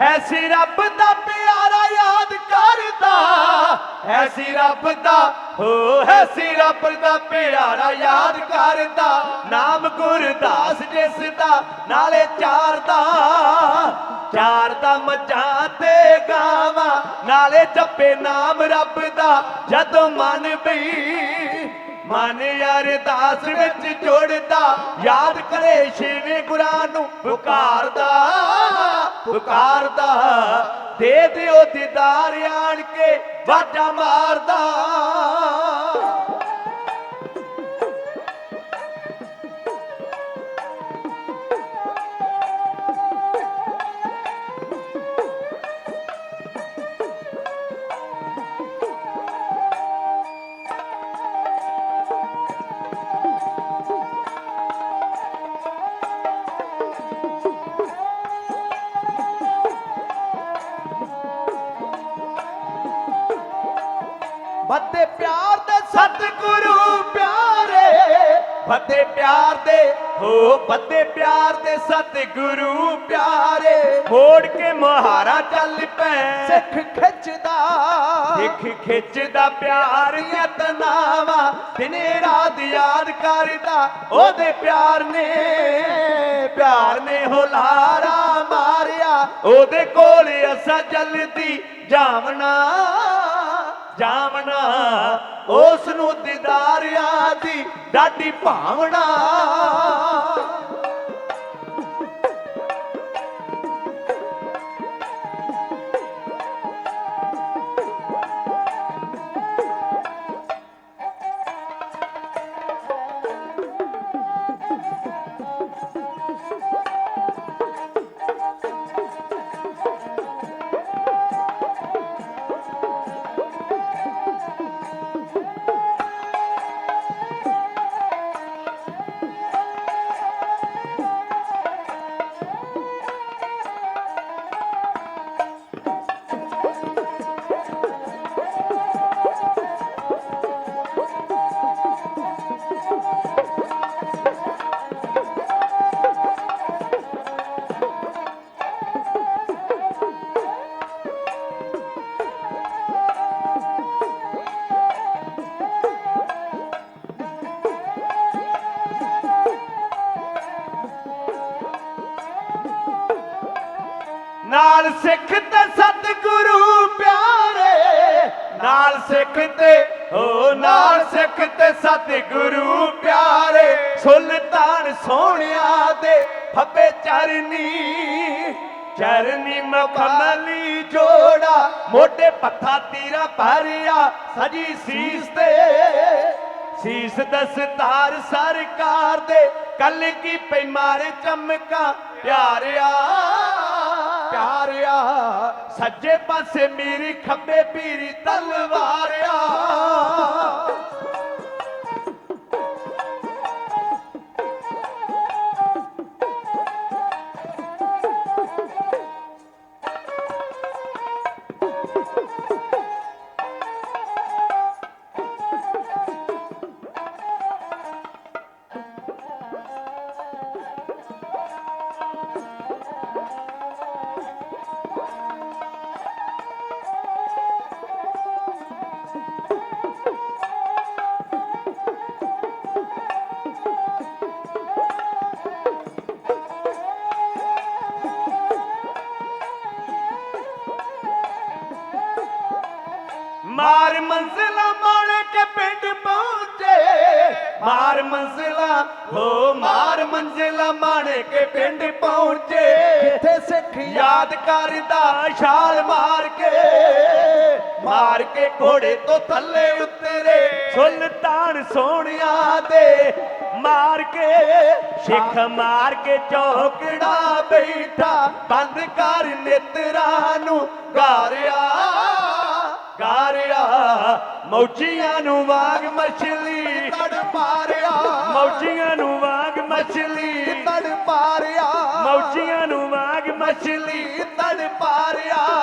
ਐਸੀ ਰੱਬ ਦਾ ਪਿਆਰਾ ਯਾਦ ਕਰਦਾ ਐਸੀ ਰੱਬ ਦਾ, ਹੋ ਐਸੀ ਰੱਬ ਦਾ ਪਿਆਰਾ ਯਾਦ ਕਰਦਾ। ਨਾਮ ਗੁਰਦਾਸ ਜਿਸ ਦਾ ਨਾਲੇ ਚਾਰ ਦਾ ਚਾਰ ਦਾ ਮੱਝਾਂ ਤੇ ਗਾਵਾਂ, ਨਾਲੇ ਜਪੇ ਨਾਮ ਰੱਬ ਦਾ। ਜਦੋਂ ਮਨ ਬਈ ਮਨ ਅਰਦਾਸ ਵਿੱਚ ਜੋੜਦਾ, ਯਾਦ ਕਰੇ ਛੇਵੇਂ ਗੁਰਾਂ ਨੂੰ ਪੁਕਾਰਦਾ। ਪੁਕਾਰਦਾ ਦੇ ਦਿਓ ਦੀਦਾਰ ਆਣ ਕੇ ਵਾਜਾ ਮਾਰਦਾ। ਬੱਦੇ ਪਿਆਰ ਦੇ ਸਤਿਗੁਰੂ ਪਿਆਰੇ ਬੱਦੇ ਪਿਆਰ ਦੇ ਹੋ ਬੱਦੇ ਪਿਆਰ ਦੇ ਸਤਿਗੁਰੂ ਪਿਆਰੇ। ਮੋੜ ਕੇ ਮੁਹਾਰਾ ਚੱਲ ਪੈ। ਸਿੱਖ ਖਿੱਚਦਾ ਸਿੱਖ ਖਿੱਚਦਾ ਪਿਆਰ ਯਤਨਾਵਾ ਦਿਨੇ ਰਾਤ ਯਾਦ ਕਰਦਾ ਉਹਦੇ ਪਿਆਰ ਨੇ ਪਿਆਰ ਨੇ ਹੁਲਾਰਾ ਮਾਰਿਆ। ਉਹਦੇ ਕੋਲ ਅਸਾਂ ਜਲਦੀ ਜਾਵਣਾ। ਜਾਵਣਾ ਉਸ ਨੂੰ ਦੀਦਾਰ ਆਦੀ ਡਾਡੀ ਭਾਵਨਾ। ਨਾਲ ਸਿੱਖ ਤੇ ਸਤਿਗੁਰੂ ਪਿਆਰੇ, ਨਾਲ ਸਿੱਖ ਤੇ, ਹੋ, ਨਾਲ ਸਿੱਖ ਤੇ ਸਤਿਗੁਰੂ ਪਿਆਰੇ। ਸੁਲਤਾਨ ਸੋਹਣਿਆ ਦੇ ਫੱਬੇ ਚਰਨੀ ਚਰਨੀ ਮਖਮਲੀ ਜੋੜਾ, ਮੋਢੇ ਪੱਥਾ ਤੀਰਾ ਭਰਿਆ, ਸਜੀ ਸੀਸ ਤੇ। ਸੀਸ ਦਸਤਾਰ ਸਰਕਾਰ ਦੇ, ਕੱਲ ਕੀ ਪੈ ਮਾਰੇ ਚਮਕਾ, ਪਿਆਰਿਆ। ਪਿਆਰਿਆ ਸੱਜੇ ਪਾਸੇ ਮੇਰੀ ਖੱਬੇ ਪੀਰੀ ਤਲਵਾਰਿਆ। ਮਾਰ ਮੰਜ਼ਲਾ ਮਾਣ ਕੇ ਪਿੰਡ ਪਹੁੰਚੇ। ਮਾਰ ਮੰਜ਼ਲਾ ਹੋ ਮਾਰ ਮੰਜ਼ਲਾ ਮਾਣ ਕੇ ਪਿੰਡ ਪਹੁੰਚੇ। ਕਿੱਥੇ ਸਿੱਖ ਯਾਦ ਕਰਦਾ ਛਾਲ ਮਾਰ ਕੇ। ਮਾਰ ਕੇ ਘੋੜੇ ਤੋਂ ਥੱਲੇ ਉਤਰੇ। ਸੁਲਤਾਨ ਸੋਹਣਿਆ ਦੇ ਮਾਰ ਕੇ। ਸਿੱਖ ਮਾਰ ਕੇ ਚੌਕੜਾ ਬੈਠਾ। ਬੰਦ ਕਰ ਨੇਤਰਾਂ ਨੂੰ ਗਾਰਿਆ। ਗਾਰਿਆ ਮੌਜੀਆਂ ਨੂੰ ਵਾਗ ਮਛਲੀ। ਤੜ ਮਾਰਿਆ। ਮੌਜੀਆਂ ਨੂੰ ਵਾਗ ਮਛਲੀ। ਤੜ ਮਾਰਿਆ। ਮੌਜੀਆਂ ਨੂੰ ਵਾਗ ਮਛਲੀ। ਤੜ ਮਾਰਿਆ।